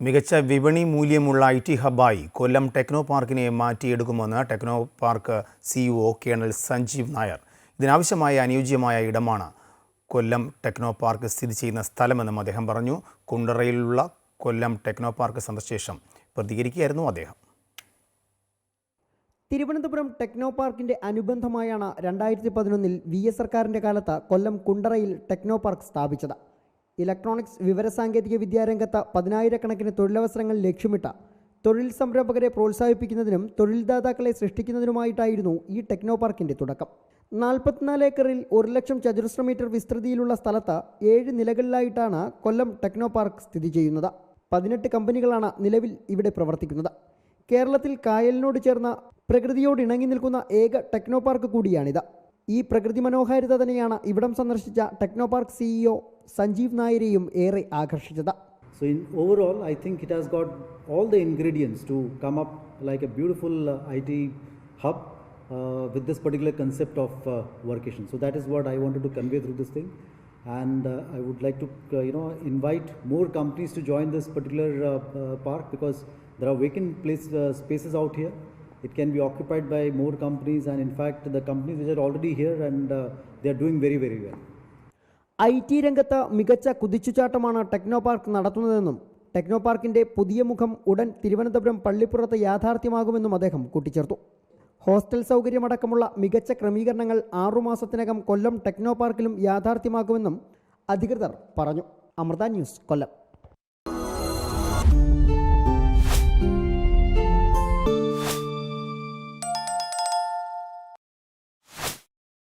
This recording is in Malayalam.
മികച്ച വിപണി മൂല്യമുള്ള ഐ ടി ഹബ്ബായി കൊല്ലം ടെക്നോ പാർക്കിനെ മാറ്റിയെടുക്കുമെന്ന് techno park CEO colonel Sanjeev Nair. ഇതിനാവശ്യമായ അനുയോജ്യമായ ഇടമാണ് കൊല്ലം ടെക്നോ പാർക്ക് സ്ഥിതി ചെയ്യുന്ന സ്ഥലമെന്നും അദ്ദേഹം പറഞ്ഞു. കുണ്ടറയിലുള്ള കൊല്ലം ടെക്നോ പാർക്ക് സന്ദർശിച്ച ശേഷം പ്രതികരിക്കുകയായിരുന്നു അദ്ദേഹം. തിരുവനന്തപുരം ടെക്നോ പാർക്കിന്റെ അനുബന്ധമായാണ് രണ്ടായിരത്തി പതിനൊന്നിൽ വി എസ് സർക്കാരിന്റെ കാലത്ത് കൊല്ലം കുണ്ടറയിൽ ടെക്നോ പാർക്ക് സ്ഥാപിച്ചത്. ഇലക്ട്രോണിക്സ് വിവരസാങ്കേതിക വിദ്യാരംഗത്ത് പതിനായിരക്കണക്കിന് തൊഴിലവസരങ്ങൾ ലക്ഷ്യമിട്ട തൊഴിൽ സംരംഭകരെ പ്രോത്സാഹിപ്പിക്കുന്നതിനും തൊഴിൽദാതാക്കളെ സൃഷ്ടിക്കുന്നതിനുമായിട്ടായിരുന്നു ഈ ടെക്നോ പാർക്കിന്റെ തുടക്കം. നാൽപ്പത്തിനാല് ഏക്കറിൽ ഒരു ലക്ഷം ചതുരശ്ര മീറ്റർ വിസ്തൃതിയിലുള്ള സ്ഥലത്ത് ഏഴ് നിലകളിലായിട്ടാണ് കൊല്ലം ടെക്നോ പാർക്ക് സ്ഥിതി ചെയ്യുന്നത്. പതിനെട്ട് കമ്പനികളാണ് നിലവിൽ ഇവിടെ പ്രവർത്തിക്കുന്നത്. കേരളത്തിൽ കായലിനോട് ചേർന്ന പ്രകൃതിയോട് ഇണങ്ങി നിൽക്കുന്ന ഏക ടെക്നോ പാർക്ക് കൂടിയാണിത്. ഈ പ്രകൃതി മനോഹാരിത തന്നെയാണ് ഇവിടം സന്ദർശിച്ച Technopark CEO സഞ്ജീവ് നായരെയും ഏറെ ആകർഷിച്ചത് So in overall, I think it has got all the ingredients to come up like a beautiful uh, IT hub uh, with this particular concept of uh, workation. So that is what I wanted to convey through this thing, and uh, I would like to uh, you know invite more companies to join this particular uh, uh, park because there are vacant place uh, spaces out here. It can be occupied by more companies, and in fact, the companies which are already here and uh, they are doing very very well. I T രംഗത്ത് മികച്ച കുതിച്ചുചാട്ടമാണ് ടെക്നോ പാർക്ക് നടത്തുന്നതെന്നും ടെക്നോ പാർക്കിന്റെ പുതിയ മുഖം ഉടൻ തിരുവനന്തപുരം പള്ളിപ്പുറത്ത് യാഥാർത്ഥ്യമാകുമെന്നും അദ്ദേഹം കൂട്ടിച്ചേർത്തു. ഹോസ്റ്റൽ സൗകര്യമടക്കമുള്ള മികച്ച ക്രമീകരണങ്ങൾ ആറുമാസത്തിനകം കൊല്ലം ടെക്നോ പാർക്കിലും യാഥാർത്ഥ്യമാക്കുമെന്നും അധികൃതർ പറഞ്ഞു. അമൃത ന്യൂസ് കൊല്ലം.